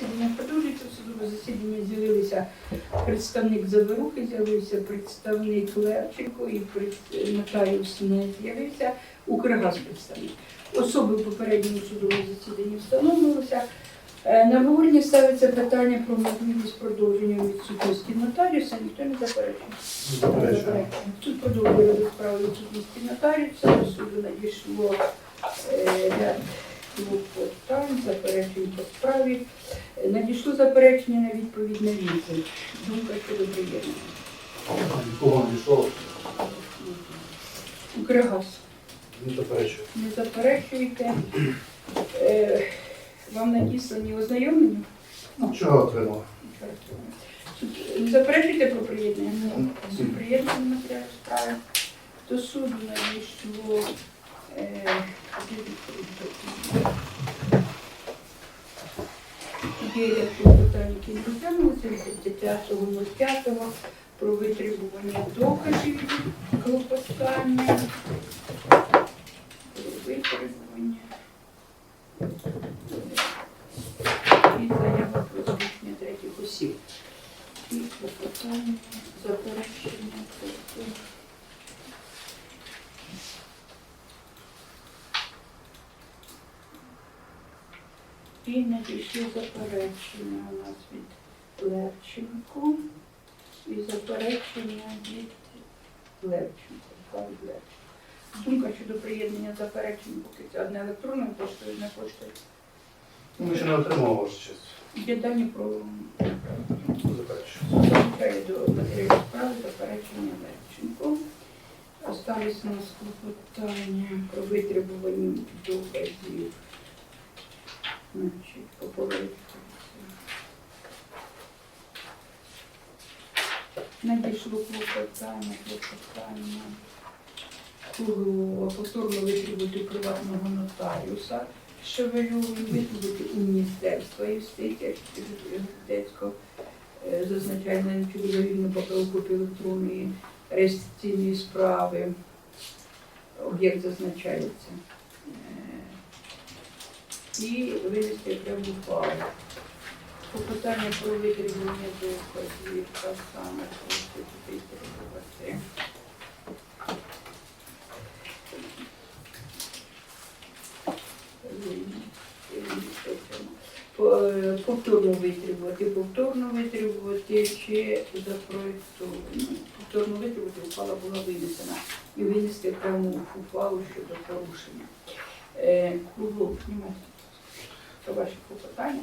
засідання продовжується. В судове засідання з'явилися представник Заворухи, з'явився представник Левченко і нотаріус не з'явився, Укргаз представник. Особи в попередньому судовому засіданні встановлювалися. Е, На обговорення ставиться питання про можливість продовження відсутності нотаріуса, ніхто не заперечує. Тут продовжували справу відсутності нотаріуса, до суду надійшло е, ряд клопотань, заперечень по справі. Е, Надійшло заперечення на відповідь на відповідь. Думка щодо приєднання. Нікого не йшов, Укргаз. не заперечую. Не заперечуєте. Е, Вам надіслані ознайомлення? Ну, чого отримав? Не заперечуєте про приєднання? Ні. Всі приєднані матеріали справи. До суду надійшло е, ряд клопотань, які розглянулися від 35.05 про витребування доказів від. Про витребування. І заява про залучення третіх осіб. І клопотання, заперечення, тобто І надійшли заперечення у нас від Левченко і заперечення від Левченко. Левченко. Думка щодо приєднання заперечень, поки це одне електронною поштою, не поштою. Ну, Ми ще не отримали вашу честь. Є дані про Заперечую. До матеріалів справи заперечення Левченко. Остались у нас клопотання про витребування доказів. Значить, по порядку. Надійшло клопотання, клопотання. Круглова повторно витребувати приватного нотаріуса Шевельову витребувати у Міністерства юстиції Архітектурського Е, зазначає на нічого поправку електронної реєстраційної справи. Об'єкт зазначається. Е, І винести окрему ухвалу. Попитання про витребування доказів та саме. По- е, Повторно витребувати, повторно витребувати чи запроєктовано. Повторно витребувати ухвала була винесена і винести окрему ухвалу щодо порушення. Е, Це ваші клопотання.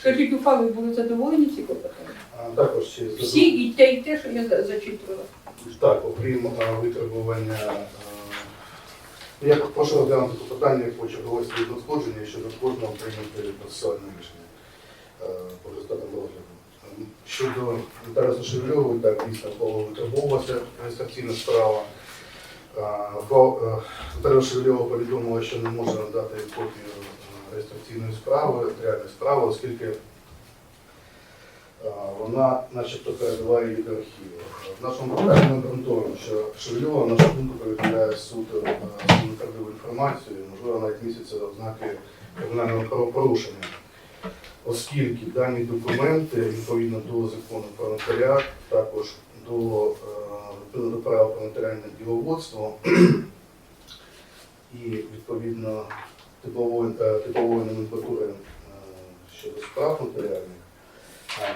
Скажіть, ухвали були задоволені ці клопотання? а, також ще Всі і те, і те, що я за- зачитувала. Так, окрім а, витребування, а, я прошу розглянути питання по черговості надходження щодо кожного прийняти процесуальне рішення а, по результатам розгляду. Ем, Щодо Тараса Шевельової, так, дійсно, було витребовувалася реєстраційна справа. А, по- е, Шевельова повідомила, що не може надати копію реєстраційної справи, реальної справи, оскільки вона начебто передала її до архіву. В нашому питанні ми обґрунтовуємо, що Шевельова, на нашу думку, повідомляє суд е, неправдиву інформацію, можливо, навіть місяця ознаки кримінального правопорушення, оскільки дані документи, відповідно до закону про нотаріат, також до, е, до правил про нотаріальне діловодство і відповідно типової, е, типової номенклатури е, щодо справ нотаріальних,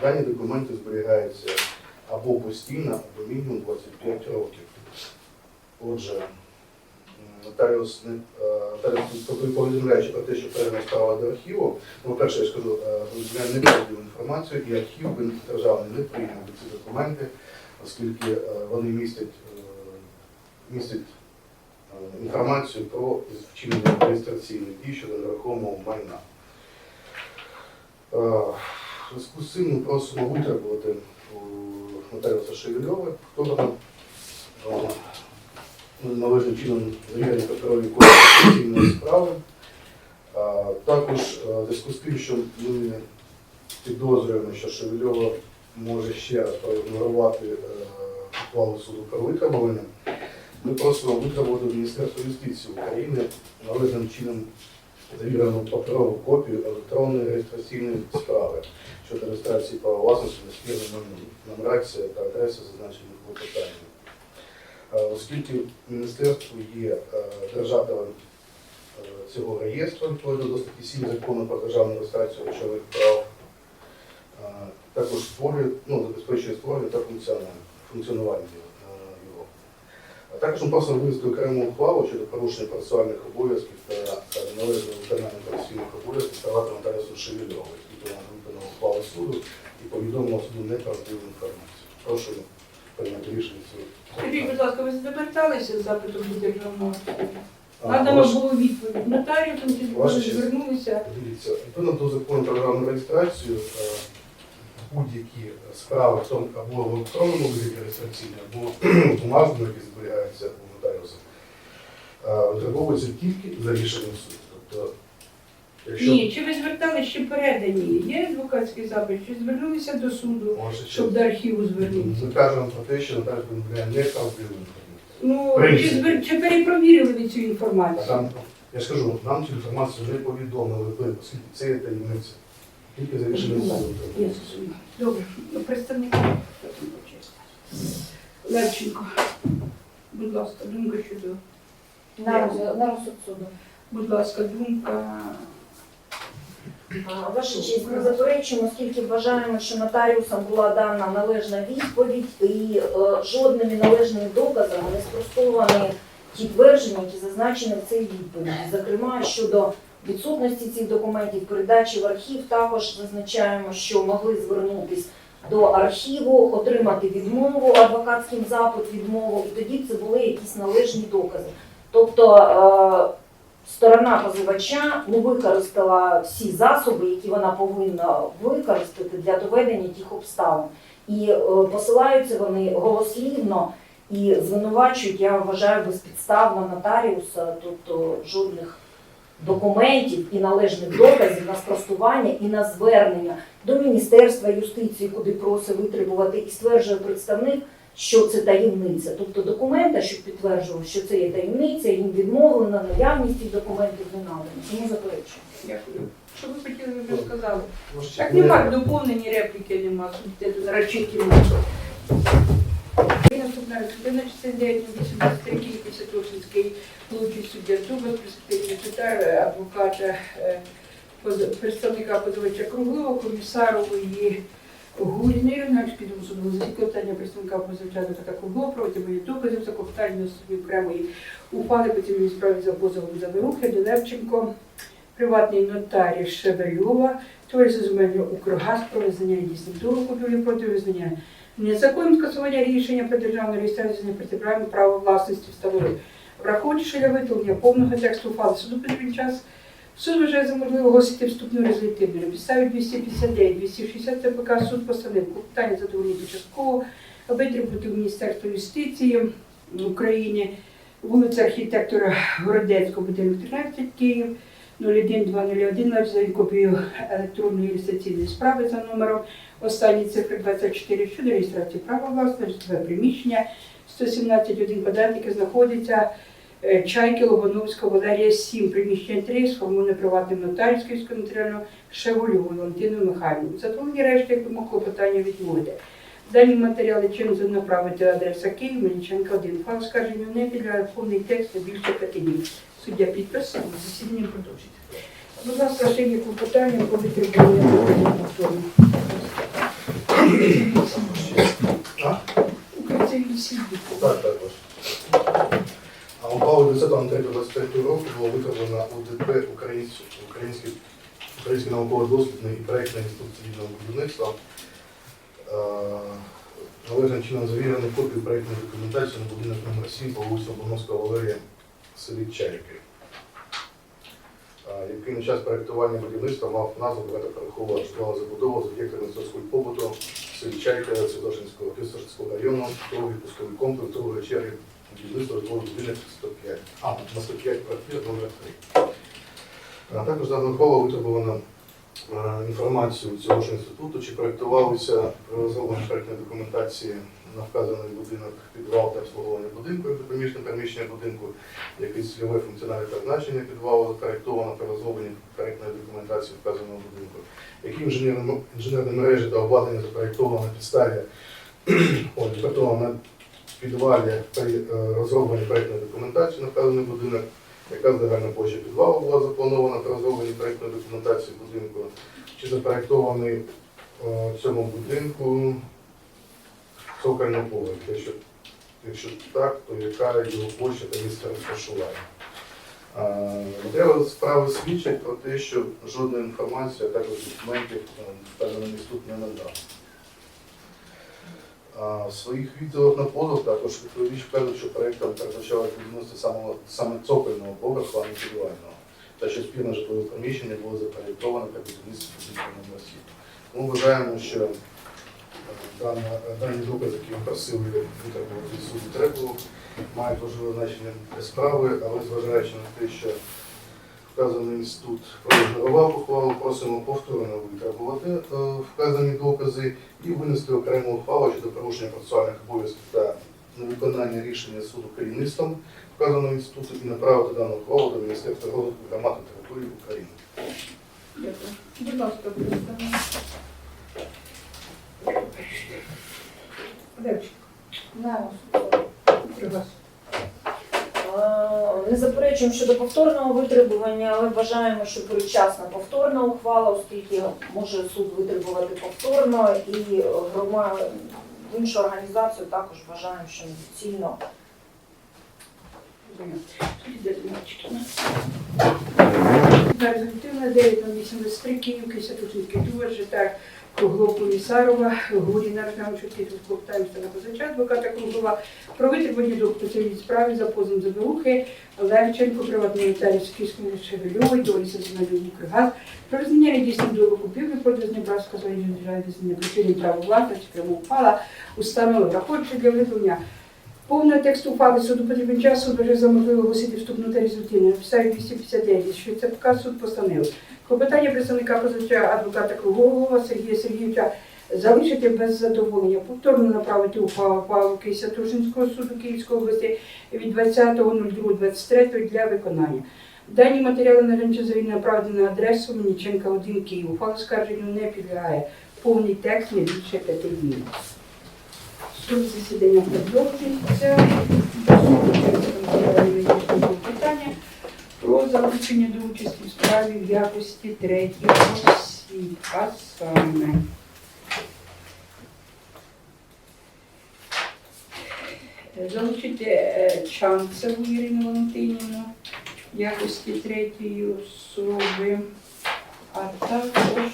дані документи зберігаються або постійно, або мінімум 25 років. Отже, нотаріус не е, тобто повідомляючи про те, що передана справа до архіву, ну, по-перше, я скажу, повідомляє неправдиву інформацію, і архів він державний не прийняв ці документи, оскільки вони містять, містять інформацію про вчинення реєстраційних дій щодо нерухомого майна. Е, В зв'язку з цим ми просимо витребувати у нотаріуса Шевельова, хто належним чином завірені паперові кодексійної справи. Також е, в зв'язку з тим, що ми підозрюємо, що Шевельова може ще проігнорувати е, ухвалу суду про витребування, ми просимо витребувати Міністерство юстиції України належним чином завірену паперову копію електронної реєстраційної справи щодо реєстрації права власності на спільну нумерація та адреси зазначені в клопотанні. Е, Оскільки міністерство є е, держателем цього реєстру відповідно до статті 7 закону про державну реєстрацію речових прав, е, також створює, ну, забезпечує створення та функціонування. А також просимо вивести окрему ухвалу щодо порушення процесуальних обов'язків та неналежного виконання професійних обов'язків ставати нотаріусом Шевельової, і вона виконала ухвалу суду і повідомила суду неправдиву інформацію. Прошу прийняти рішення суду. Скажіть, будь ласка, ви зверталися з запитом до державного? Надано ваш- було відповідь нотаріусом, чи звернулися? Дивіться, відповідно до закону про державну реєстрацію, е, будь-які справи в тому або в електронному вигляді реєстраційні, або бумажному, які зберігаються у нотаріуса, витребовуються тільки за рішенням суду. Тобто, якщо Ні, чи ви зверталися, чи передані? Є адвокатський запит, чи звернулися до суду, Ваша щоб до архіву звернутися? ми кажемо про те, що нотаріус повідомляє неправдиву інформацію. Ну, чи, Принцип. звер... чи перепровірили ви цю А інформацію? Там, я ж кажу, нам цю інформацію не повідомили, ви, оскільки це є таємниця. Тільки за рішенням суду. Я зрозуміла. Добре, ну, представник. Левченко, будь ласка, думка щодо. На розсуд, на розсуд суду. Будь ласка, думка. А, Ваша честь, ми заперечуємо, оскільки вважаємо, що нотаріусам була дана належна відповідь і е, жодними належними доказами не спростовані ті твердження, які зазначені в цій відповіді. Зокрема, щодо відсутності цих документів, передачі в архів, також зазначаємо, що могли звернутись до архіву, отримати відмову, адвокатським запит відмову, і тоді це були якісь належні докази. Тобто е, сторона позивача не використала всі засоби, які вона повинна використати для доведення тих обставин. І е, посилаються вони голослівно і звинувачують, я вважаю, безпідставно нотаріуса, тобто жодних документів і належних доказів на спростування і на звернення до Міністерства юстиції, куди просить витребувати, і стверджує представник, що це таємниця. Тобто документа, що підтверджував, що це є таємниця, їм відмовлено, наявність цих документів не надано. Тому заперечую. Дякую. Що ви хотіли, ви вже сказали. Так нема доповнені репліки, нема. Тут нарочиті. Наступна судина 69 83 Київ Святошинський молодший суддя присутній секретар, адвоката, е, представника позивача Круглова, комісарової Гульнир, наш підемо судового засікотання представника позивача адвоката Круглова, протягом доказів за клопотання особі окремої ухвали по цій справі за позовом за вирухи, Левченко, приватний нотаріус Шевельова, Товариство земельного Укргаз про визнання дійсним купівлі проти визнання незаконним скасування рішення про державну реєстрацію з непротиправним право власності встановив. Враховуючи для виготовлення повного тексту ухвали суду потрібен час, суд вважає за можливо оголосити вступну резолютивну. На підставі 259, 260 ЦПК суд постановив клопотання задовольнити частково, витребувати в Міністерство юстиції України, вулиця архітектора Городецького, будинок 13 Київ. 01201 навіть копію електронної реєстраційної справи за номером останні цифри 24 щодо реєстрації права власності, приміщення 117.1 квадрат, яке знаходиться е, Чайки Лобановська Валерія 7, приміщення 3, сформоване приватним нотаріською нотаріально Шевольовою Валентиною Михайлівною. Задоволені решти, як вимог клопотання відводи. Дані матеріали чим направити адреса Київ, Мельниченка 1. Факт скарження не підлягає повний текст на більше п'яти днів. Суддя підписав, засідання продовжить. Будь ласка, ще є клопотання про витребування повторно. Український суд. Так, так, ваше. А ухвалу 10.03.23 року було виконано УДП Український, Український, науково-дослідний і проєктний інститут цивільного будівництва. Е, Належним чином завірено копію проєктної документації на будинок номер 7 по вулиці Обоновського Валерія в селі Який на час проєктування будівництва мав назву багатоповерхова житлова забудова з об'єктами мистецького побуту в селі Чайка району, другий пусковий комплекс, другої черги будівництва житлового будинок 105. А, на 105 квартир номер 3. А також на е, інформацію цього ж інституту, чи проєктувалися при розробленні проєктної документації на вказаний будинок підвал та обслуговування будинку, як допоміжне приміщення будинку, якесь цільове функціональне призначення підвалу запроєктовано при розробленні проєктної документації вказаного будинку, які інженерні, інженерні мережі та обладнання запроєктовано на підставі на підвалі е, розробленні проєктної документації на вказаний будинок, яка загальна площа підвалу була запланована при розробленні проєктної документації будинку, чи запроєктований е, в цьому будинку цокольний поверх. Якщо, якщо так, то яка його площа та місце розташування? Е, Матеріали справи свідчать про те, що жодної інформації, а також документів е, вказаний тут не надав. В своїх відео на позов також відповідач вказує, що проєктом передбачалось будівництво саме, саме цокольного поверху, а не підвального. Та що спільне житлове приміщення було запроєктовано для будівництва будинку номер 7. Ми вважаємо, що е, дані докази, які просили від суду Трекову, мають важливе значення для справи, але зважаючи на те, що вказаний інститут проігнорував ухвалу, просимо повторно витребувати е, вказані докази і винести окрему ухвалу щодо порушення процесуальних обов'язків та невиконання рішення суду керівництвом вказаного інституту і направити дану ухвалу до Міністерства розвитку громад та території України. Дякую. Будь ласка. Левчик, при вас. Е, Не заперечуємо щодо повторного витребування, але вважаємо, що передчасна повторна ухвала, оскільки може суд витребувати повторно і грома іншу організацію також вважаємо, що недоцільно. Результативна 983 Київ, Кисятушинський Дувар, Житар, Круглов, Комісарова, Гуріна, Арканчук, Київського на позича, адвоката Круглова, про витребування до спеціальній справі за позом Заберухи, Левченко, приватний нотаріус Київському Шевельової, Доліса Зіновій Укргаз, про визнання недійсним до купівлі, продажу Небраска, Зоріжної держави, визнання причини права власності, прямо упала, установи, враховуючи для визнання Повного тексту ухвали суду потрібен час, суд вже за можливо оголосити вступну та результативну. Написав 259, що це показ суд постановив. Клопотання представника позиція адвоката Круглова Сергія Сергійовича залишити без задоволення. Повторно направити ухвалу Павла Кисятушинського суду Київської області від 20.02.23 для виконання. Дані матеріали на завільно направлені на адресу Мельниченка 1 Київ. Ухвала скарженню не підлягає. Повний текст не більше п'яти днів. Суд засідання продовжується. Питання про залучення до участі в справі в якості третього осіб, а саме. Залучити е, Чанцеву Ірину Валентинівну в якості третьої особи, а також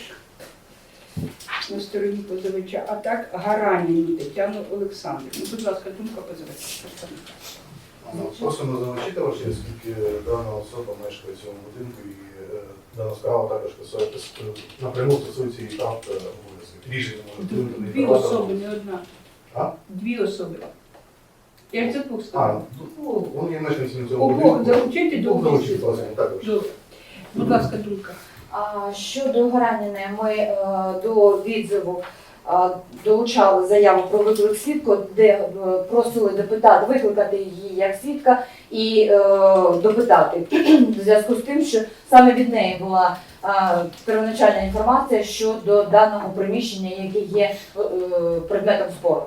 на стороні позивача, а так Гараніну Тетяну Олександрівну. Будь ласка, думка позивача. Ну, Просимо залучити ваші, оскільки дана особа мешкає в цьому будинку і е, дана справа також стосується напряму стосується її прав та. Рішення може бути не Дві особи, не одна. А? Дві особи. Як це двох А, сказав? ну, вони є мешканцями цього Обох будинку. залучити до залучити, також. Добре. Будь ласка, думка. Щодо Гараніної, ми е, до відзиву долучали заяву про виклик свідку, де е, просили допитати, викликати її як свідка і е, допитати в зв'язку з тим, що саме від неї була первоначальна інформація щодо даного приміщення, яке є предметом спору.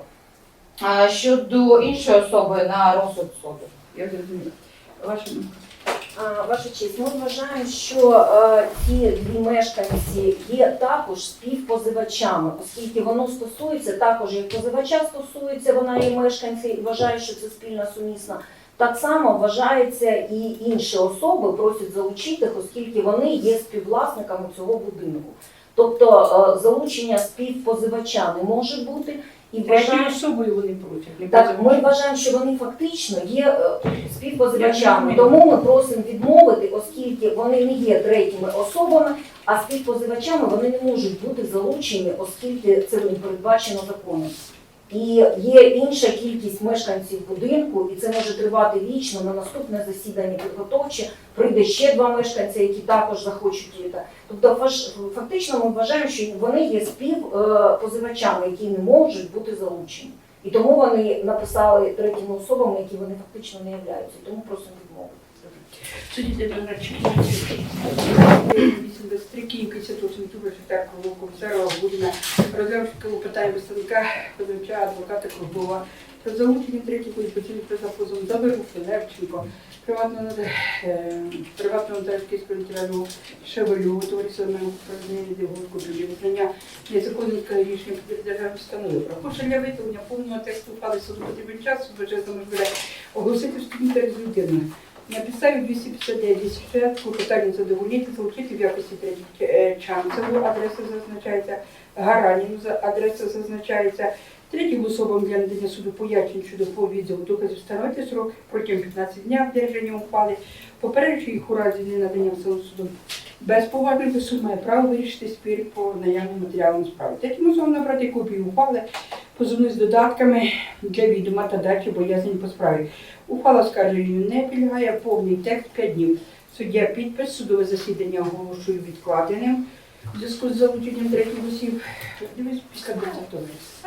Щодо іншої особи на розсуд суду. Я зрозуміла. Ваша честь, ми вважаємо, що ці дві мешканці є також співпозивачами, оскільки воно стосується також як позивача стосується, вона є мешканці і вважає, що це спільна сумісна. Так само вважається і інші особи просять залучити, оскільки вони є співвласниками цього будинку. Тобто залучення співпозивача не може бути і вважаємо, особою вони протягли. так, ми вважаємо, що вони фактично є е, співпозивачами. Тому ми просимо відмовити, оскільки вони не є третіми особами, а співпозивачами вони не можуть бути залучені, оскільки це не передбачено законом. І є інша кількість мешканців будинку, і це може тривати вічно. На наступне засідання підготовче прийде ще два мешканці, які також захочуть її. Тобто, фактично, ми вважаємо, що вони є співпозивачами, які не можуть бути залучені. І тому вони написали третіми особами, які вони фактично не являються. Тому просимо відмовити. Дебенрачки, 83 Київ, 58 Тубер, Шитар, Кругов, Комісарова, Гудина, розглянувши питання представника позивача адвоката Кругова, про залучення третього відпочинку за позовом Заберухи, Левченко, приватного е, приватного нотарського територіального Шевелю, товариства на управління Дегурку, для визнання незаконних рішень державної установи. Про поширення виявлення повного тексту ухвали суду потрібен час, величезно можливе оголосити вступнути результативно. На підставі 259 порядку питання задовольнити, залучити в якості Чанцеву, адреса зазначається, Гараніну адреса зазначається, третім особам для надання суду пояснень щодо повідому доказів встановити срок протягом 15 днів вдержання ухвали, попереджуючи їх у разі ненадання самого суду без поважних до суду має право вирішити спір по наявним матеріалам справи. Третім особам набрати копію ухвали, позовну з додатками для відома та дачі боязнень по справі. Ухвала скарженню не підлягає повний текст 5 днів. Суддя підпис, судове засідання оголошую відкладеним. В зв'язку з залученням третіх осіб, дивись, після 20 товариств.